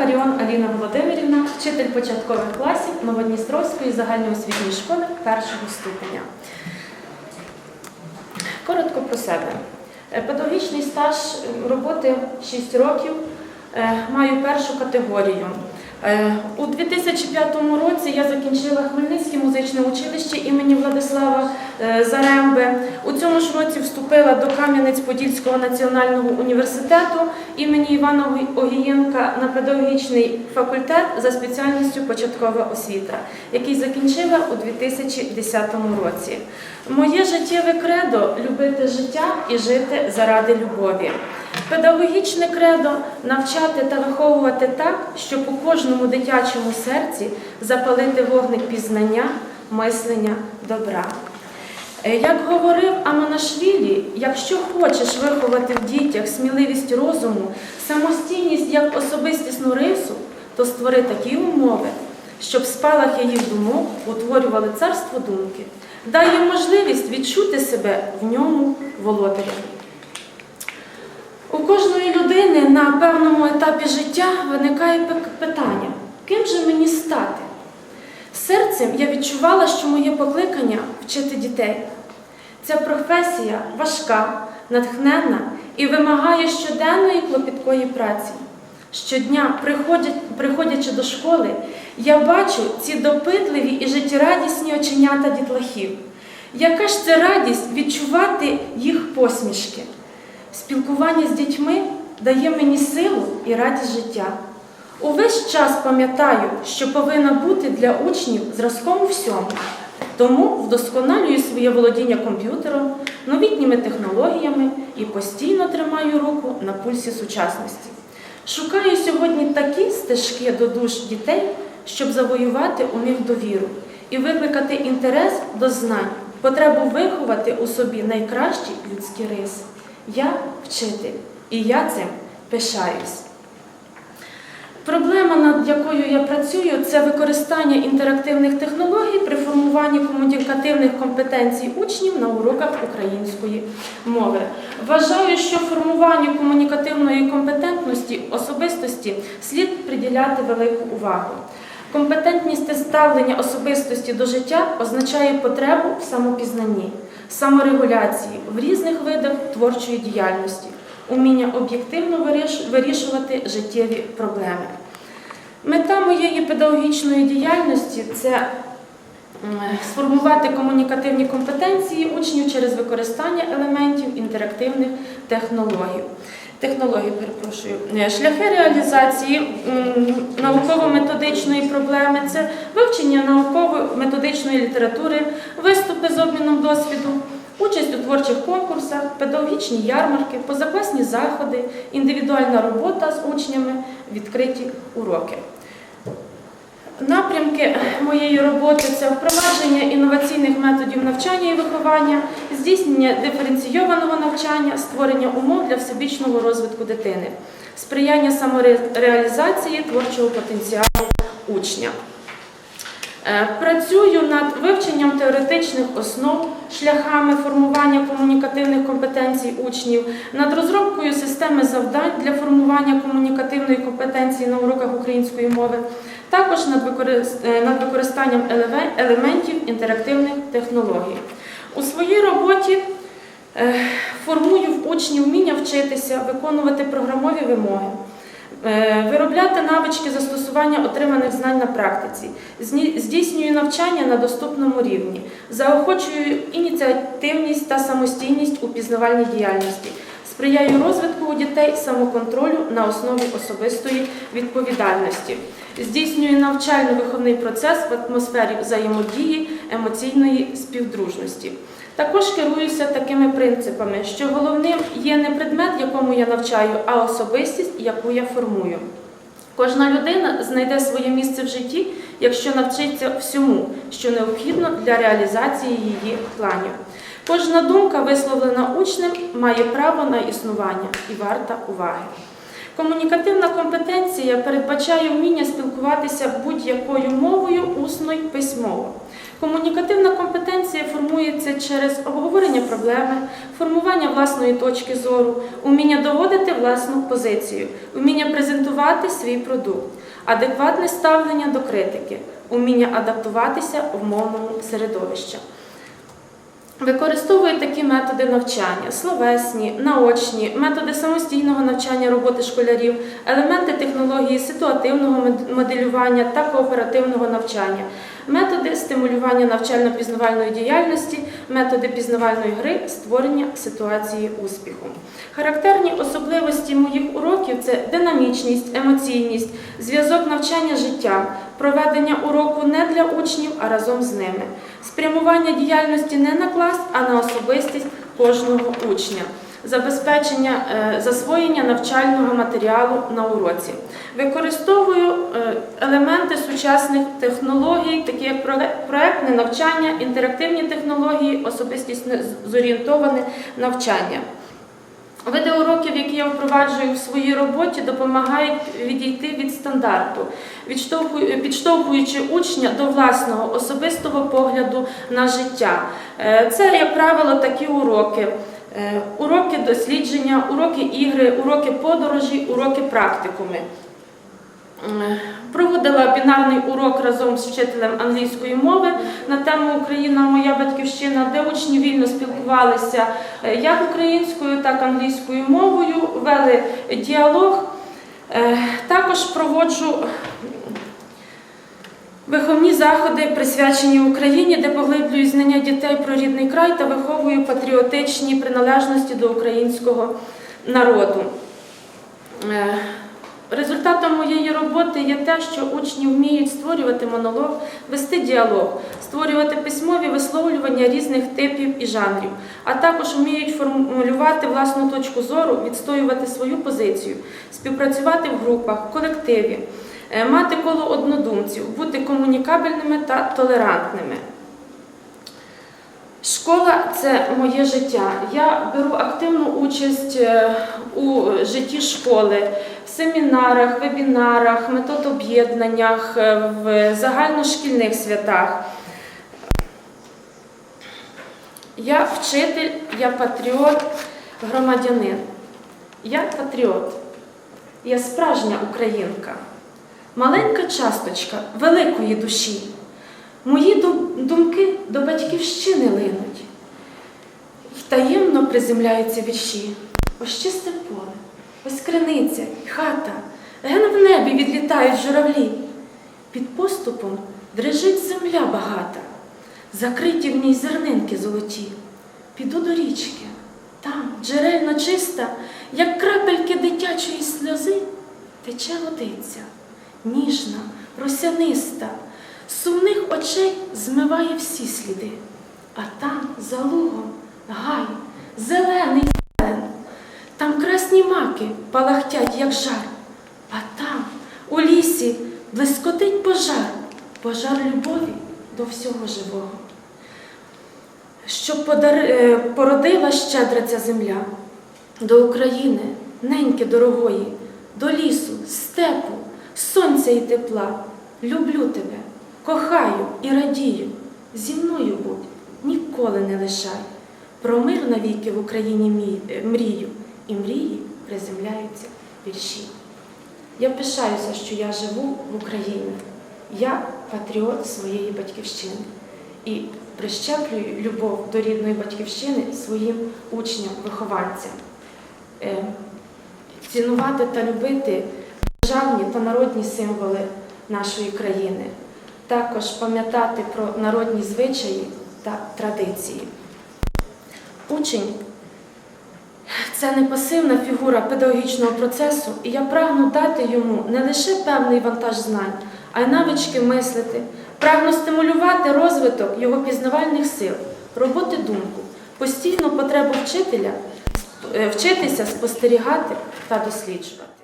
Фаріон Аліна Володимирівна, вчитель початкових класів Новодністровської загальноосвітньої школи першого ступеня. Коротко про себе. Е, педагогічний стаж е, роботи 6 років. Е, маю першу категорію. Е, У 2005 році я закінчила Хмельницьке музичне училище імені Владислава е, Заремби. У цьому ж році вступила до Кам'янець-Подільського національного університету імені Івана Огієнка на педагогічний факультет за спеціальністю початкова освіта, який закінчила у 2010 році. Моє життєве кредо любити життя і жити заради любові. Педагогічне кредо навчати та виховувати так, щоб у кожному дитячому серці запалити вогник пізнання, мислення, добра. Е, Як говорив Аманашвілі, якщо хочеш виховати в дітях сміливість розуму, самостійність як особистісну рису, то створи такі умови, щоб спалахи їх думок утворювали царство думки. Дай їм можливість відчути себе в ньому володарем. Людини на певному етапі життя виникає питання, ким же мені стати? Серцем я відчувала, що моє покликання вчити дітей. Ця професія важка, натхненна і вимагає щоденної клопіткої праці. Щодня, приходячи до школи, я бачу ці допитливі і життєрадісні оченята дітлахів. Яка ж це радість відчувати їх посмішки? Спілкування з дітьми дає мені силу і радість життя. Увесь час пам'ятаю, що повинна бути для учнів зразком у всьому. Тому вдосконалюю своє володіння комп'ютером, новітніми технологіями і постійно тримаю руку на пульсі сучасності. Шукаю сьогодні такі стежки до душ дітей, щоб завоювати у них довіру і викликати інтерес до знань, потребу виховати у собі найкращі людські риси. Я вчитель, і я цим пишаюсь. Проблема, над якою я працюю, це використання інтерактивних технологій при формуванні комунікативних компетенцій учнів на уроках української мови. Вважаю, що формуванню комунікативної компетентності особистості слід приділяти велику увагу. Компетентність ставлення особистості до життя означає потребу в самопізнанні, саморегуляції в різних видах творчої діяльності, уміння об'єктивно вирішувати життєві проблеми. Мета моєї педагогічної діяльності це сформувати комунікативні компетенції учнів через використання елементів інтерактивних технологій. Технології, перепрошую, Е, шляхи реалізації науково-методичної проблеми це вивчення науково-методичної літератури, виступи з обміном досвіду, участь у творчих конкурсах, педагогічні ярмарки, позакласні заходи, індивідуальна робота з учнями, відкриті уроки. Напрямки моєї роботи це впровадження інноваційних методів навчання і виховання, здійснення диференційованого навчання, створення умов для всебічного розвитку дитини, сприяння самореалізації творчого потенціалу учня. Е, Працюю над вивченням теоретичних основ, шляхами формування комунікативних компетенцій учнів, над розробкою системи завдань для формування комунікативної компетенції на уроках української мови, також над е, використанням елементів інтерактивних технологій. У своїй роботі е, формую в учнів вміння вчитися, виконувати програмові вимоги. Е, Виробляти навички застосування отриманих знань на практиці, здійснюю навчання на доступному рівні, заохочую ініціативність та самостійність у пізнавальній діяльності, сприяю розвитку у дітей самоконтролю на основі особистої відповідальності, здійснюю навчально-виховний процес в атмосфері взаємодії, емоційної співдружності. Також керуюся такими принципами, що головним є не предмет, якому я навчаю, а особистість, яку я формую. Кожна людина знайде своє місце в житті, якщо навчиться всьому, що необхідно для реалізації її планів. Кожна думка, висловлена учнем, має право на існування і варта уваги. Комунікативна компетенція передбачає вміння спілкуватися будь-якою мовою усно й письмово. Комунікативна компетенція формується через обговорення проблеми, формування власної точки зору, уміння доводити власну позицію, уміння презентувати свій продукт, адекватне ставлення до критики, уміння адаптуватися в мовному середовищі. Використовує такі методи навчання: словесні, наочні, методи самостійного навчання роботи школярів, елементи технології ситуативного моделювання та кооперативного навчання, методи стимулювання навчально-пізнавальної діяльності, методи пізнавальної гри, створення ситуації успіху. Характерні особливості моїх уроків це динамічність, емоційність, зв'язок навчання з життям, проведення уроку не для учнів, а разом з ними, спрямування діяльності не на клас, а на особистість кожного учня. Забезпечення е, засвоєння навчального матеріалу на уроці. Використовую е, елементи сучасних технологій, такі як проектне навчання, інтерактивні технології, особистісно зорієнтоване навчання. Види уроків, які я впроваджую в своїй роботі, допомагають відійти від стандарту, підштовхуючи учня до власного особистого погляду на життя. Е, Це, як правило, такі уроки. Е, Уроки дослідження, уроки ігри, уроки подорожі, уроки практикуми. Е, Проводила бінарний урок разом з вчителем англійської мови на тему Україна моя батьківщина, де учні вільно спілкувалися е, як українською, так і англійською мовою, вели діалог. Також проводжу виховні заходи, присвячені Україні, де поглиблюю знання дітей про рідний край та виховую патріотичні приналежності до українського народу. Е, Результатом моєї роботи є те, що учні вміють створювати монолог, вести діалог, створювати письмові висловлювання різних типів і жанрів, а також вміють формулювати власну точку зору, відстоювати свою позицію, співпрацювати в групах, колективі, мати коло однодумців, бути комунікабельними та толерантними. Школа це моє життя. Я беру активну участь е, у житті школи, в семінарах, вебінарах, методоб'єднаннях, е, в загальношкільних святах. Я вчитель, я патріот, громадянин. Я патріот. Я справжня українка, маленька часточка великої душі. Мої думки до батьківщини линуть. І таємно приземляються вірші. Ось чисте поле, ось криниця хата, ген в небі відлітають журавлі. Під поступом дрижить земля багата, закриті в ній зернинки золоті. Піду до річки, там джерельно чиста, як крапельки дитячої сльози, тече водиця, ніжна, росяниста, сумних очей змиває всі сліди, а там за лугом гай, зелений зелен, там красні маки палахтять, як жар, а там, у лісі, блискотить пожар, пожар любові до всього живого. Щоб подари- е, породила щедра ця земля. До України, неньки дорогої, до лісу, степу, сонця і тепла. Люблю тебе, кохаю і радію. Зі мною будь, ніколи не лишай. Про мир навіки в Україні е, мрію, і мрії приземляються вірші. Я пишаюся, що я живу в Україні. Я патріот своєї батьківщини і прищеплюю любов до рідної батьківщини своїм учням, вихованцям. Е, Цінувати та любити державні та народні символи нашої країни, також пам'ятати про народні звичаї та традиції. Учень це не пасивна фігура педагогічного процесу, і я прагну дати йому не лише певний вантаж знань, а й навички мислити, прагну стимулювати розвиток його пізнавальних сил, роботи думку, постійну потребу вчителя е, вчитися, спостерігати та досліджувати.